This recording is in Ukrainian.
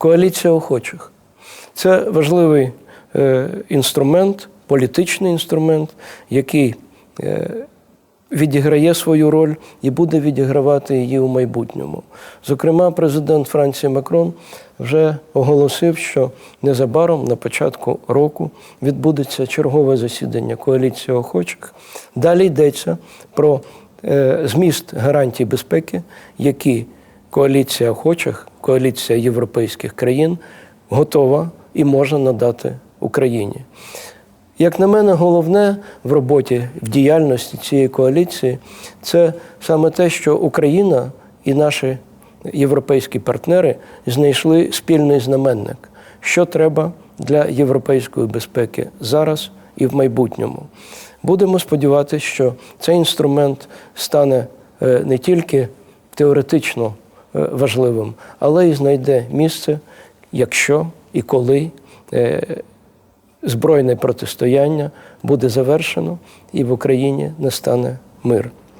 коаліція охочих. Це важливий е, інструмент, політичний інструмент, який е, відіграє свою роль і буде відігравати її у майбутньому. Зокрема, президент Франції Макрон вже оголосив, що незабаром на початку року відбудеться чергове засідання коаліції охочих. Далі йдеться про е, зміст гарантій безпеки, які коаліція охочих, коаліція європейських країн готова і може надати Україні. Як на мене, головне в роботі, в діяльності цієї коаліції це саме те, що Україна і наші європейські партнери знайшли спільний знаменник, що треба для європейської безпеки зараз і в майбутньому. Будемо сподіватися, що цей інструмент стане е, не тільки теоретично важливим, але й знайде місце, якщо і коли е, збройне протистояння буде завершено і в Україні настане мир.